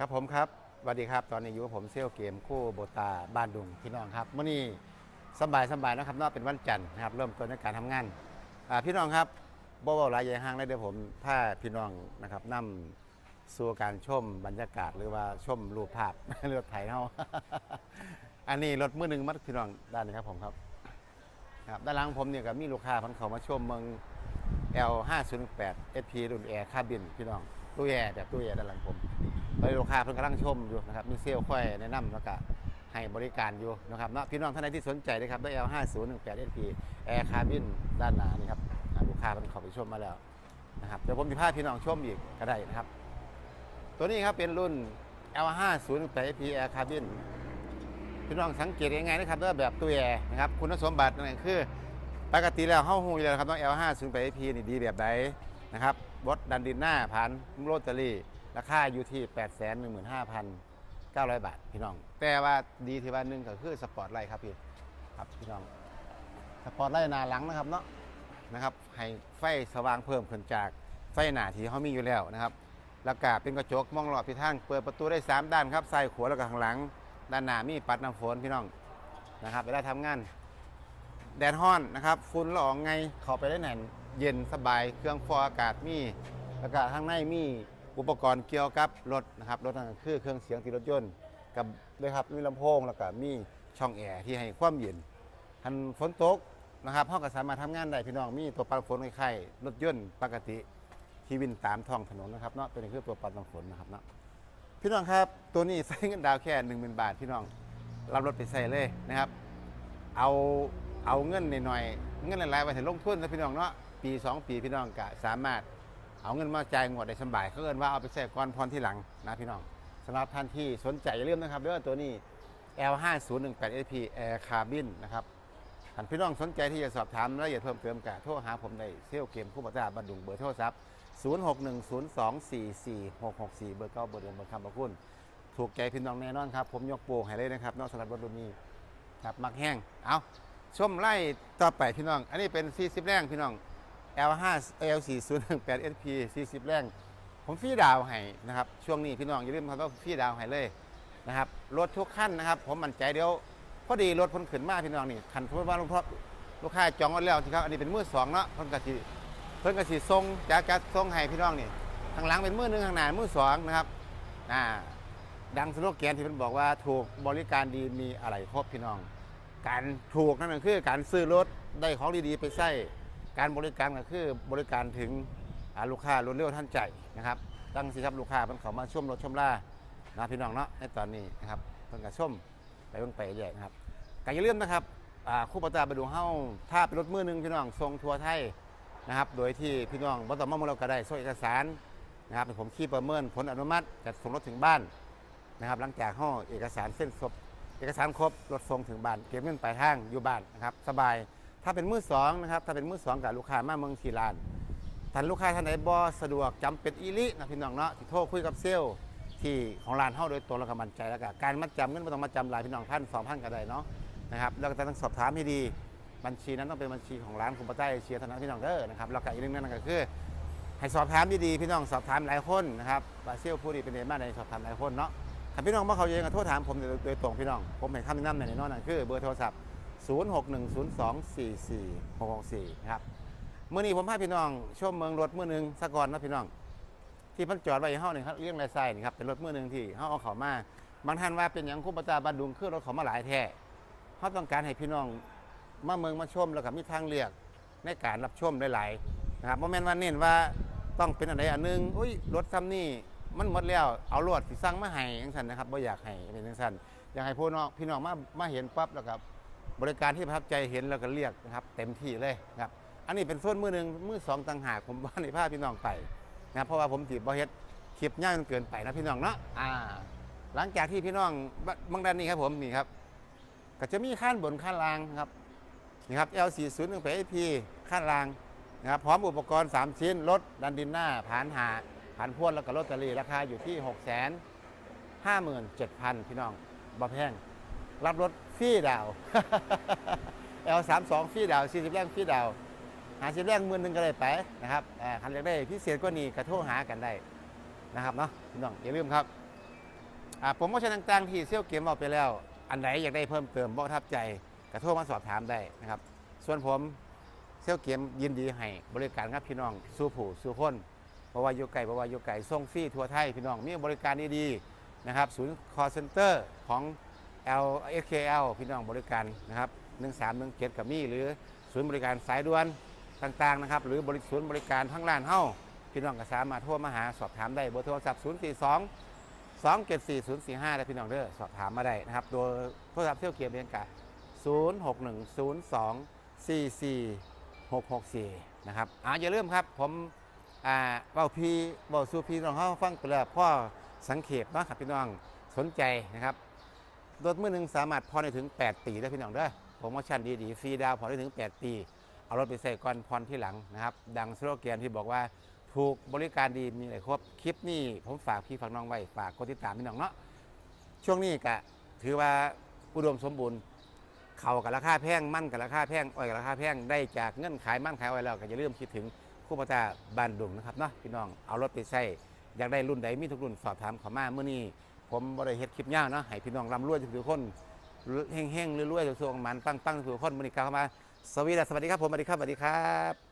ครับผมครับสวัสดีครับ ตอนนี้อยู่กับผมเซลลเกมคู่โบตาบ้านดุงพี่น้องครับเมื่อนี้สบายสบายนะครับเนอกเป็นวันจันทร์นะครับเริ่มต้นในการทำงานพี่น้องครับบ่เว้าหลายใหญ่ห้างเลยเดี๋ยวผมถ้าพี่น้องนะครับนำสู่การชมบรรยากาศหรือว่าชมรูปภาพเรือไถเฮาอันนี้รถมือหนึ่งมัดพี่น้องด้านนี้ครับผมครับครับด้านหลังผมเนี่ยก็มีลูกค้าพันเขามาชมเมือง L 5 0 8 SP รุ่นแอร์คาบินพี่น้องตู้แอร์แบบตู้แอร์ด้านหลังผม ไปลูกค้าเพิ่นกำลังชมอยู่นะครับมีเซลล์ค่อยแนะนำแล้วก็ให้บริการอยู่นะครับเนาะพี่น้องท่านใดที่สนใจนะครับได้ L 5 0 1 8 SP แอร์คาบินด้านหน้านี่ครับลูกค้าเพิ่นเข้าไปชมมาแล้วนะครับเดี๋ยวผมจะพาพี่น้องชมอีกก็ได้นะครับ ตัวนี้ครับเป็นรุ่น L 5 0 1 8 SP แอร์คาบินพี่น้องสังเกตยังไงนะครับด้ว่าแบบตัวแอร์นะครับคุณสมบัตินั่นคือปกติแล้วเฮาฮู้อยู่แล้วครับต้อง L5 0 8 p นี่ดีแบบใดนะครับบดดันดินหน้าผ่านโรตารี่ ราคาอยู่ที่ 815,900 บาทพี่น้อง แต่ว่าดีที่ว่าหนึงก็คือสปอร์ตไลท์ครับพี่ครับพี่น้องสปอร์ตไลท์หน้าหลังนะครับเนาะนะครับให้ไฟสว่างเพิ่มขึ้นจากไฟหน้าที่เขามีอยู่แล้วนะครับแล้วก็เป็นกระจกมองรอบทิศทางเปิดประตูได้ 3 ด้านครับซ้ายขวาแล้วก็ข้างหลัง ด้านหน้ามีปัดน้ำฝนพี่น้องนะครับเวลาทำงาน แดดฮ้อนนะครับฝุ่นละอองไงเข้าไปได้แน่นเย็นสบายเครื่องฟอกอากาศมีแล้วก็ข้างในมี อุปกรณ์เกี่ยวกับรถนะครับรถนั่นก็คือเครื่องเสียงติดรถยนต์กับด้วยครับมีลำโพงแล้วก็มีช่องแอร์ที่ให้ความเย็นทันฝนตกนะครับเฮาก็สามารถทำงานได้พี่น้องมีตัวปัดฝนคล้ายๆรถยนต์ปกติที่วิ่งตามท้องถนนนะครับเนาะตัวนี้คือตัวปัดน้ำฝนนะครับเนาะพี่น้องครับตัวนี้ใช้เงินดาวแค่1 0,000 บาทพี่น้องรับรถไปใส่เลยนะครับ เอาเอาเงินหน่อยๆเงินหลายๆไปถึงลงทุนนะพี่น้องเนาะปี 2 ปีพี่น้องก็สามารถ เอาเงินมาจ่ายงวดได้สบายเขาเอินว่าเอาไปใส่ก่อนพรที่หลังนะพี่น้องสำหรับท่านที่สนใจอย่าลืมนะครับเรื่องตัวนี้ L5018SP Air Carbon นะครับท่านพี่น้องสนใจที่จะสอบถามรายละเอียดเพิ่มเติมกะโทรหาผมได้เซลเกมคู่บัตรบันดุงเบอร์โทรศัพท์ 0610244664 เบอร์เก้าเบอร์เดิมเบอร์คำประคุณ ถูกใจพี่น้องแน่นอนครับ ผมยกโป่งให้เลยนะครับนอกสำหรับรถรุ่นนี้ครับมักแห้งเอาชมไล่ต่อไปพี่น้อง อันนี้เป็น40แรงพี่น้อง L5 L4018 SP 40 แรง ผมฟรีดาวให้นะครับ ช่วงนี้พี่น้องอย่าลืมครับว่าฟรีดาวให้เลยนะครับรถทุกขั้นนะครับ ผมมั่นใจเดี๋ยวพอดีรถพ้นขึ้นมากพี่น้องนี่คันสมมติว่าลูกค้าลูกค้าจองไว้แล้วที่ครับอันนี้เป็นมือสองเนาะเพิ่นกะสิเพิ่นกะสิส่งจากการส่งให้พี่น้องนี่ข้างหลังเป็นมือหนึ่งข้างหน้ามือสองนะครับอ่าดังสโลแกนที่เพิ่นบอกว่าถูกบริการดีมีอะไรครบพี่น้อง การถูกนั่นก็คือการซื้อรถได้ของดีๆไปใช้ การบริการก็คือบริการถึงลูกค้ารวดเร็วทันใจนะครับตั้งสิครับลูกค้าเพิ่นเขามาชมรถชมล่านะพี่น้องเนาะในตอนนี้นะครับเพิ่นก็ชมไปเบิ่งไปใหญ่นะครับก็อย่าลืมนะครับคู่ประตาไปดูเฮ้าถ้าเป็นรถมือหนึ่งพี่น้องทรงทัวร์ไทยนะครับโดยที่พี่น้องบ่ต้องมาเมืองเราก็ได้ส่งเอกสารนะครับผมขี้ประเมินผลอนุมัติจะส่งรถถึงบ้านนะครับหลังจากห้อเอกสารเส้นครบเอกสารครบรถส่งถึงบ้านเก็บเงินปลายทางอยู่บ้านนะครับสบาย ถ้าเป็นมือสองนะครับถ้าเป็นมือสองกับลูกค้ามาเมืองสีลานท่านลูกค้าท่านไหนบ่สะดวกจำเป็นอีลินะพี่น้องเนาะที่โทรคุยกับเซลล์ที่ของร้านเฮาโดยตรงแล้วก็มั่นใจแล้วก็การมัดจำเงินไม่ต้องมาจำหลายพี่น้องพันสองพันก็ได้เนาะนะครับแล้วก็ต้องสอบถามให้ดีบัญชีนั้นต้องเป็นบัญชีของร้านคุณป้าใต้เชียร์เท่านั้นพี่น้องเด้อนะครับแล้วก็อีกเรื่องนึงก็คือให้สอบถามดีๆพี่น้องสอบถามหลายคนนะครับว่าเซลล์ผู้ดีเป็นเดมาในสอบถามหลายคนเนาะถ้าพี่น้องมาเขาเองก็โทรถามผมโดยตรงพี่น้องผมเห็นคำแนะนำในนั้นนั่นคือเบอร์โทรศัพท์ 0610244664นะครับเมื่อนี้ผมพาพี่น้องชมเมืองรถเมื่อหนึ่งสะก่อนนะพี่น้อง ที่พันจอดไว้ห้องหนึ่งครับเรื่องไรไซนี่ครับเป็นรถเมื่อหนึ่งที่เขาเอาเขามาบางท่านว่าเป็นอย่างคู่ประจาบันดุงคือรถเขามาหลายแท้เขาต้องการให้พี่น้องมาเมืองมาชมแล้วก็มีทางเลือกในการรับชมหลายๆนะครับโมเมนต์ว่าเน้นว่าต้องเป็นอะไรอันหนึงอุ้ยรถซ้ำนี่มันหมดแล้วเอาลวดที่สั่งมาให้จังซั่นนะครับบ่อยากให้เป็นจังซั่นอยากให้พี่น้องพี่น้องมามาเห็นปั๊บแล้วครับ บริการที่ประทับใจเห็นแล้วก็เรียกนะครับ เต็มที่เลยนะครับ อันนี้เป็นส่วนมือหนึ่งมือสองต่างหากผมว่าในภาพพี่น้องไปนะครับเพราะว่าผมจีบบ่เฮ็ดคลิปย่างจนเกินไปนะพี่น้องเนาะอ่า หลังจากที่พี่น้องบางด้านนี้ครับผมนี่ครับ ก็จะมีขั้นบนขั้นล่างครับนี่ครับ L40 1 8 p ขั้นล่างนะครับพร้อมอุปกรณ์ 3 ชิ้นรถดันดินหน้าผานหาผ่านพ่วนแล้วก็ลอตเตอรี่ราคาอยู่ที่ 6 5 7 0 0 0 พี่น้องบ่แพงรับรถ ฟรีดาว L32 ฟรีดาว 40 แรงฟรีดาว หาสิบแรงหมื่นหนึ่งก็ได้ไปนะครับคันอยากได้พิเศษกว่านี้กระโทรหากันได้นะครับเนาะพี่น้องอย่าลืมครับอ่าโปรโมชั่นต่างๆที่เซี่ยวเกมบอกไปแล้ว อันไหนอยากได้เพิ่มเติมบ่ประทับใจกระโทรมาสอบถามได้นะครับ ส่วนผมเซี่ยวเกมยินดีให้บริการกับพี่น้องสู้ผู้สู้คนเพราะว่าอยู่ไกลเพราะว่าอยู่ไกลส่งฟรีทั่วไทยพี่น้องมีบริการดีๆนะครับศูนย์ call center ของ L XKL พี่น้องบริการนะครับ1317กับมีหรือศูนย์บริการสายด่วนต่างๆนะครับหรือบริศูนย์บริการทั้งร้านเฮ้าพี่น้องก็สามารถโทรมาหาสอบถามได้เบอร์โทรศัพท์ 042 2 7 4 0 4 5ได้พี่น้องเด้อสอบถามมาได้นะครับ โดยโทรศัพท์เที่ยวเกียร์เบียนกะ0 6 1 0 2 4 4 6 6 4 นะครับอ่าอย่าลืมครับผมอ่าเบาพี่เบาสู่พี่น้องเขาฟังไปแล้วพ่อสังเขปเนาะครับพี่น้องสนใจนะครับ รถมือหนึ่งสามารถพอนได้ถึง 8 ปีได้พี่น้องเด้อโปรโมชั่นดีๆฟรีดาวน์ผ่อนได้ถึง 8 ปี เอารถไปใส่ก่อนผ่อที่หลังนะครับ ดังสโลแกนที่บอกว่าถูกบริการดีมีอะไรครบคลิปนี้ผมฝากพี่ฝากน้องไว้ฝากกดติดตามพี่น้องเนาะช่วงนี้กะถือว่าอุดมสมบูรณ์เข่ากับราคาแพงมั่นกับราคาแพงอ้อยกับราคาแพงได้จากเงินขายมั่นขายอ้อยแล้วก็อย่าลืมคิดถึงคู่ปตาบ้านดุงนะครับเนาะพี่น้องเอารถไปใส่อยากได้รุ่นใดมีทุกรุ่นสอบถามเขามาเมื่อนี้ ผมบริเฮ็ดคลิปยาวเนาะให้พี่น้องร่ำรวยทุกๆคนเฮงๆรวยๆทุกๆมันปังๆทุกคนมื่อนี้กล่าวเข้ามาสวัสดีสวัสดีครับผมสวัสดีครับสวัสดีครับ